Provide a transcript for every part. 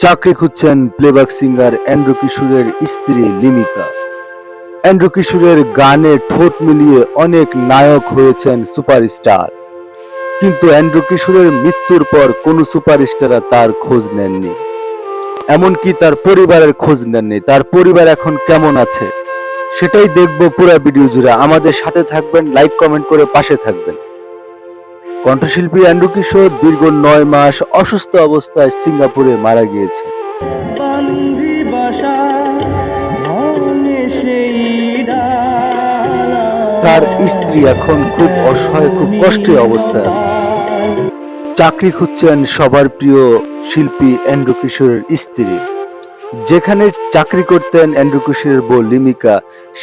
চাকরি খুঁজছেন playback singer Andrew কিশোরের স্ত্রী লিমিকা। অ্যান্ড্রু কিশোরের গানে ঠোঁট মিলিয়ে অনেক নায়ক হয়েছেন সুপারস্টার কিন্তু অ্যান্ড্রু কিশোরের মৃত্যুর পর কোনো সুপারস্টার তার খোঁজ নেননি। এমনকি তার পরিবারের খোঁজ নেননি। তার পরিবার এখন কেমন আছে? সেটাই দেখব পুরো ভিডিও জুড়ে। আমাদের সাথে থাকবেন লাইক কমেন্ট করে পাশে থাকবেন। কণ্ঠশিল্পী অ্যান্ড্রু কিশোর দীর্ঘ নয় মাস অসুস্থ অবস্থায় সিঙ্গাপুরে মারা গিয়েছে। তার স্ত্রী এখন খুব অসহায় খুব কষ্টে অবস্থায় আছে। চাকরি খুঁজছেন সবার প্রিয় শিল্পী অ্যান্ড্রু কিশোরের স্ত্রী। যেখানে চাকরি করতেন অ্যান্ড্রু কিশোরের বউ লিমিকা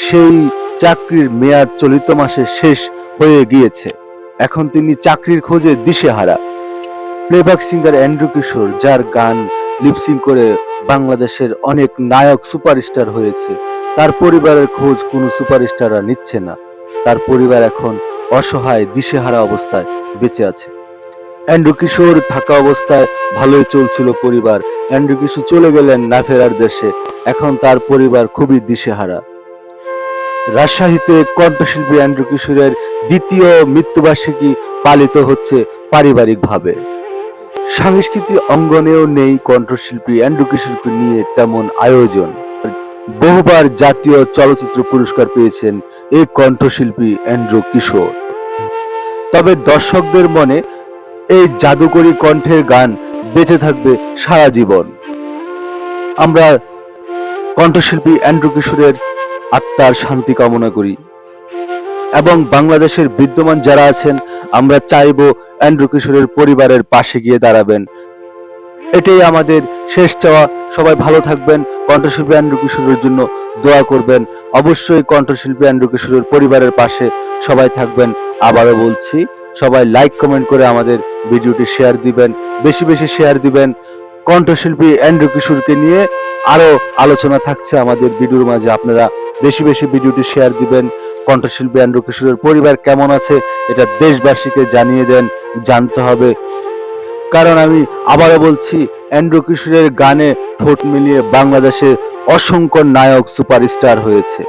সেই চাকরির মেয়াদ চলিত মাসে শেষ হয়ে গিয়েছে। এখন তিনি চাকরির খোঁজে দিশেহারা। প্লেব্যাক সিঙ্গার অ্যান্ড্রু কিশোর, যার গান লিপসিং করে বাংলাদেশের অনেক নায়ক সুপারস্টার হয়েছে, তার পরিবারের খোঁজ কোনো সুপারস্টাররা নিচ্ছে না। তার পরিবার এখন অসহায়, দিশেহারা অবস্থায় বেঁচে আছে। অ্যান্ড্রু কিশোর থাকা অবস্থায় ভালোই চলছিল পরিবার। অ্যান্ড্রু কিশোর চলে গেলেন না ফেরার দেশে। এখন তার পরিবার খুবই দিশেহারা। রাজশাহীতে কণ্ঠশিল্পী অ্যান্ড্রু কিশোরের দ্বিতীয় মৃত্যুবার্ষিকী পালিত হচ্ছে পারিবারিকভাবে। সাংস্কৃতিক অঙ্গনেও নেই কণ্ঠশিল্পী অ্যান্ড্রু কিশোরকে নিয়ে তেমন আয়োজন। বহুবার জাতীয় চলচ্চিত্র পুরস্কার পেয়েছেন এই কণ্ঠশিল্পী অ্যান্ড্রু কিশোর। তবে দর্শকদের মনে এই জাদুকরী কণ্ঠের গান বেঁচে থাকবে সারা জীবন। আমরা কণ্ঠশিল্পী অ্যান্ড্রু কিশোরের আত্মার শান্তি কামনা করি। এবং বাংলাদেশের বিদ্যমান যারা আছেন, আমরা চাইব অ্যান্ড্রু কিশোরের পরিবারের পাশে গিয়ে দাঁড়াবেন। এটাই আমাদের শেষ চাওয়া। সবাই ভালো থাকবেন, কণ্ঠশিল্পী অ্যান্ড্রু কিশোরের জন্য দোয়া করবেন। অবশ্যই কণ্ঠশিল্পী অ্যান্ড্রু কিশোরের পরিবারের পাশে সবাই থাকবেন। আবারও বলছি, সবাই লাইক কমেন্ট করে আমাদের ভিডিওটি শেয়ার দিবেন। বেশি বেশি শেয়ার দিবেন। কণ্ঠশিল্পী অ্যান্ড্রু কিশোরকে নিয়ে আরও আলোচনা থাকছে আমাদের ভিডিওর মাঝে। আপনারা বেশি বেশি ভিডিওটি শেয়ার দিবেন। কণ্ঠশিল্পী অ্যান্ড্রু কিশোরের পরিবার কেমন আছে, এটা দেশবাসীকে জানিয়ে দেন, জানতে হবে। কারণ আমি আবারও বলছি, অ্যান্ড্রু কিশোরের গানে ঠোঁট মিলিয়ে বাংলাদেশে অসংখ্য নায়ক সুপারস্টার হয়েছে।